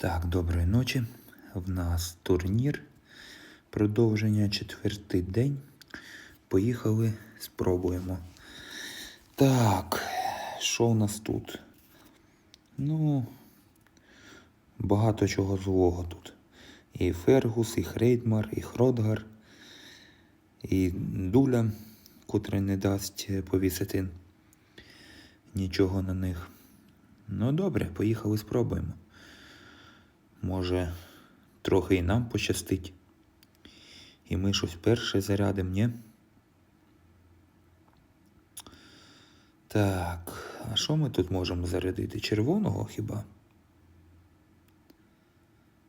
Так, доброї ночі. В нас турнір. Продовження четвертий день. Поїхали, спробуємо. Так, що у нас тут? Ну, багато чого злого тут. І Фергус, і Хрейдмар, і Хродгар, і Дуля, котрий не дасть е, повісити нічого на них. Ну добре, поїхали, спробуємо. Може, трохи і нам пощастить. І ми щось перше зарядимо, ні? Так, а що ми тут можемо зарядити? Червоного хіба?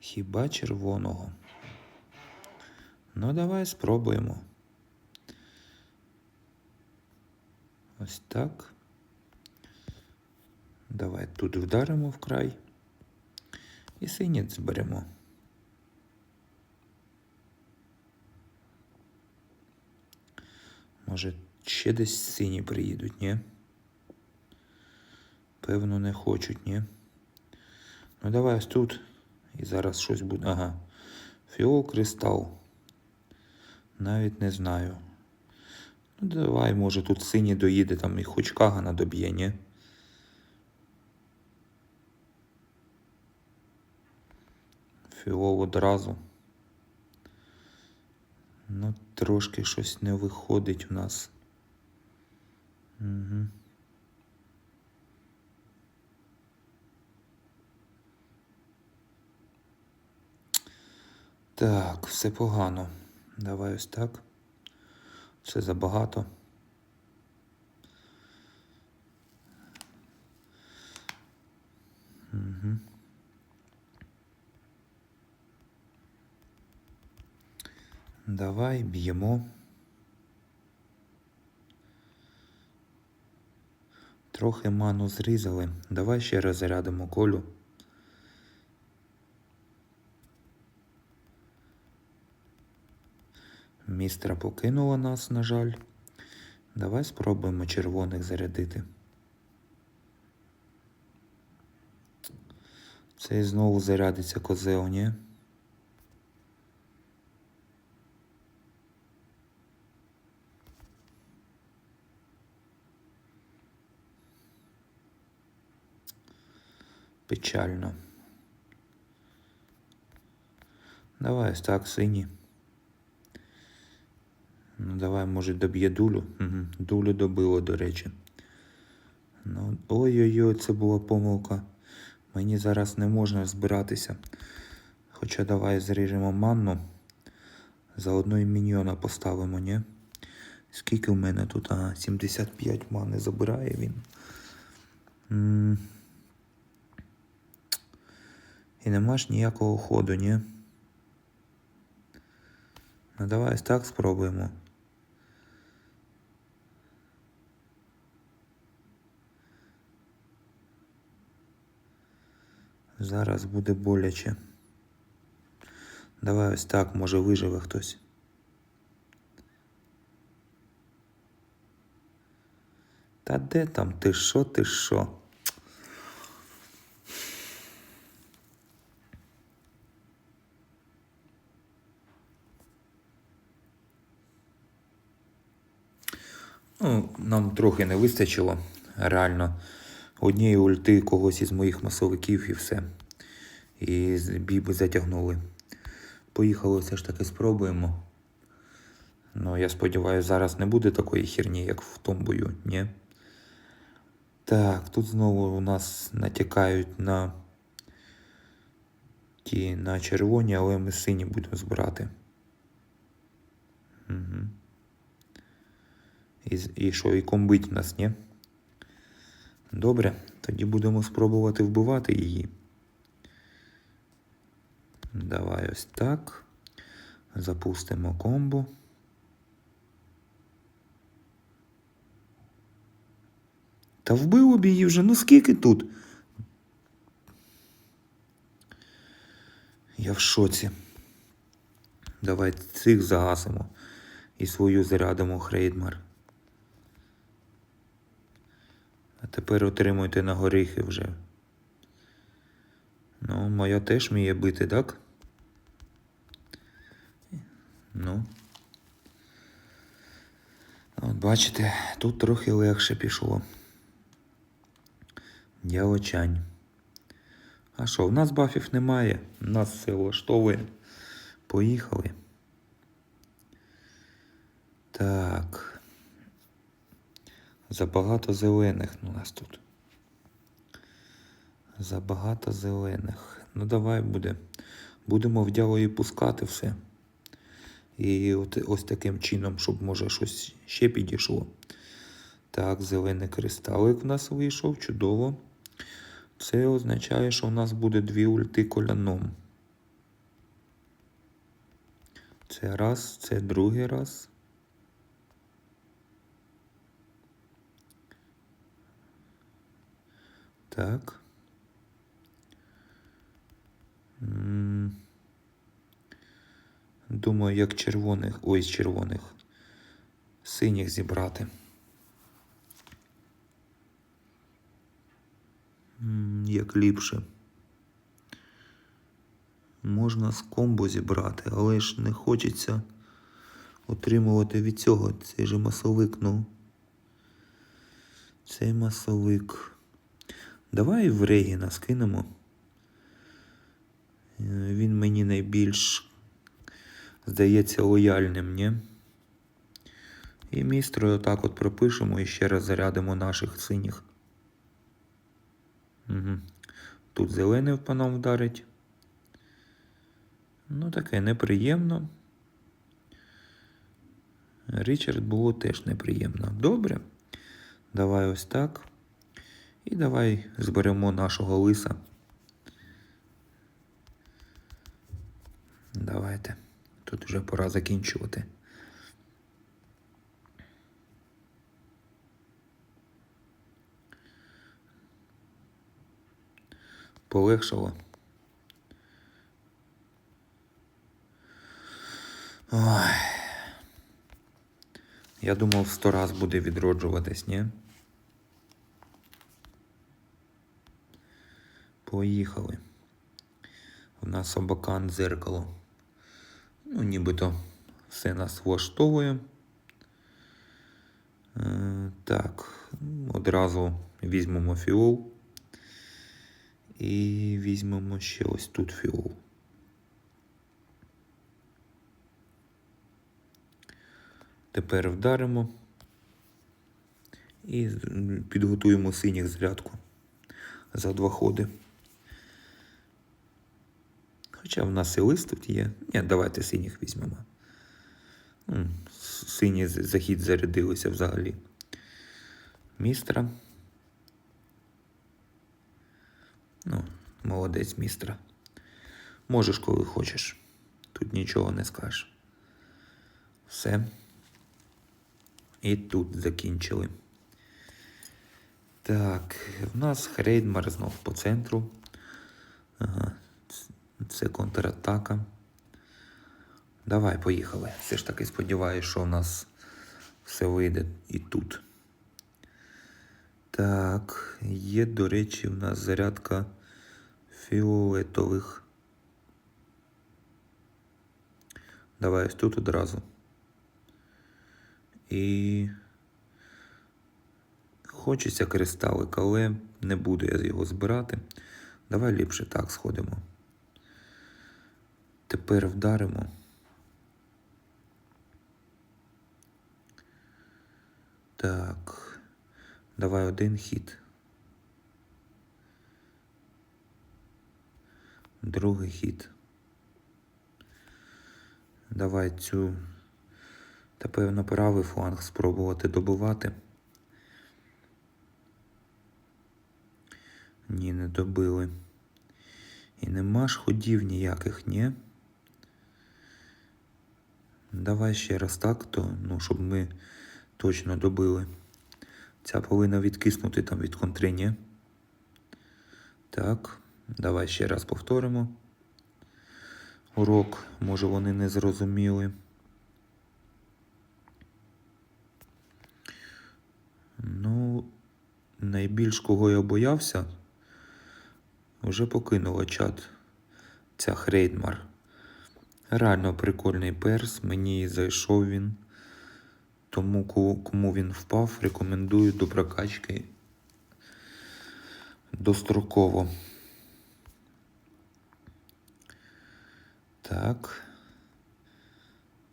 Хіба червоного? Ну, давай спробуємо. Ось так. Давай тут вдаримо в край. І синець зберемо. Може, ще десь сині приїдуть, ні? Певно, не хочуть, ні? Ну давай ось тут. І зараз щось буде. Ага. Фіол кристал. Навіть не знаю. Ну давай, може, тут синій доїде, там і хоч Кагана доб'є, ні? Фіол одразу. Ну, трошки щось не виходить у нас. Угу. Так, все погано. Давай ось так. Все забагато. Угу. Давай б'ємо. Трохи ману зрізали. Давай ще раз зарядимо колю. Містра покинула нас, на жаль. Давай спробуємо червоних зарядити. Цей знову зарядиться козел, ні? Печально. Давай ось так, сині. Ну, давай, може, доб'є дулю. Угу. Дулю добило, до речі. Ну, ой-ой-ой, це була помилка. Мені зараз не можна збиратися. Хоча давай зріжемо манну. Заодно і міньйона поставимо, ні? Скільки в мене тут? Ага, 75 мани забирає він. м І нема ж ніякого ходу, ні? Ну давай ось так спробуємо. Зараз буде боляче. Давай ось так, може виживе хтось. Та де там ти що, ти що? Ну, нам трохи не вистачило. Реально, однієї ульти когось із моїх масовиків і все. І з- бій би затягнули. Поїхали все ж таки спробуємо. Ну, я сподіваюся, зараз не буде такої херні, як в тому бою, ні? Так, тут знову у нас натякають на ті на червоні, але ми сині будемо збирати. Угу. І, і що, і комбить нас, ні? Добре, тоді будемо спробувати вбивати її. Давай ось так. Запустимо комбо. Та вбило б її вже, ну скільки тут? Я в шоці. Давай цих загасимо і свою зарядимо Хрейдмар. А тепер отримуйте на горіхи вже. Ну, моя теж вміє бити, так? Ну. От бачите, тут трохи легше пішло. Дялочань. А що, в нас бафів немає, нас все влаштовує. Поїхали. Так. Забагато зелених у нас тут. Забагато зелених. Ну давай буде. Будемо вдялої пускати все. І от, ось таким чином, щоб може щось ще підійшло. Так, зелений кристалик в нас вийшов, чудово. Це означає, що у нас буде дві ульти коляном. Це раз, це другий раз. Так. Думаю, як червоних, ой, з червоних, синіх зібрати. Як ліпше. Можна з комбо зібрати, але ж не хочеться отримувати від цього цей же масовик, ну. Цей масовик. Давай в Регіна скинемо. Е, Він мені найбільш здається лояльним, ні? І містрою отак от пропишемо і ще раз зарядимо наших синіх. Угу. Тут зелений по нам вдарить. Ну, таке неприємно. Річард було теж неприємно. Добре. Давай ось так. І давай зберемо нашого лиса. Давайте. Тут вже пора закінчувати. Полегшало. Ой. Я думав, сто раз буде відроджуватись, ні? Поїхали. У нас обакан дзеркало. Ну, нібито все нас влаштовує. Е, так, одразу візьмемо фіол. І візьмемо ще ось тут фіол. Тепер вдаримо і підготуємо синіх зарядку за два ходи. Хоча в нас і лист тут є. Ні, давайте синіх візьмемо. М, с- Сині захід зарядилися взагалі. Містра. Ну, молодець містра. Можеш, коли хочеш. Тут нічого не скажеш. Все. І тут закінчили. Так, в нас Хрейдмар знов по центру. Ага, це контратака. Давай, поїхали. Все ж таки сподіваюся, що у нас все вийде і тут. Так, є, до речі, в нас зарядка фіолетових. Давай ось тут одразу. І хочеться кристалик, але не буду я його збирати. Давай ліпше так сходимо. Тепер вдаримо. Так. Давай один хід. Другий хід. Давай цю та певно правий фланг спробувати добивати. Ні, не добили. І нема ж ходів ніяких, ні? Давай ще раз так, то, ну, щоб ми точно добили. Ця повинна відкиснути там від контри, ні? Так, давай ще раз повторимо. Урок, може вони не зрозуміли. Ну, найбільш кого я боявся Вже покинула чат ця Хрейдмар. Реально прикольний перс, мені зайшов він. Тому кому він впав, рекомендую до прокачки достроково. Так.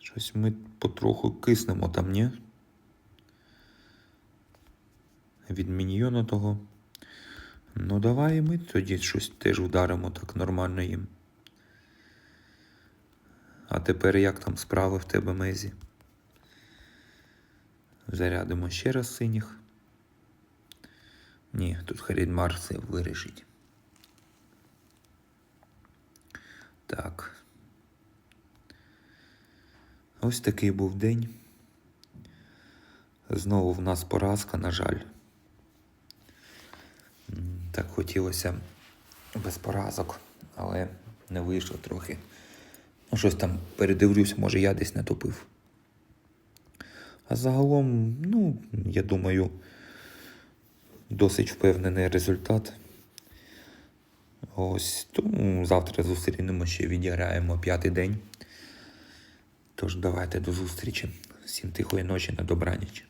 Щось ми потроху киснемо там, ні? Від міньйона того. Ну, давай ми тоді щось теж вдаримо так нормально їм. А тепер як там справи в тебе, Мезі? Зарядимо ще раз синіх. Ні, тут Харідмар все вирішить. Так. Ось такий був день. Знову в нас поразка, на жаль. Так хотілося без поразок, але не вийшло трохи. Ну, щось там передивлюсь, може я десь натопив. А загалом, ну, я думаю, досить впевнений результат. Ось, тому завтра зустрінемо ще відіграємо п'ятий день. Тож давайте до зустрічі. Всім тихої ночі на добраніч.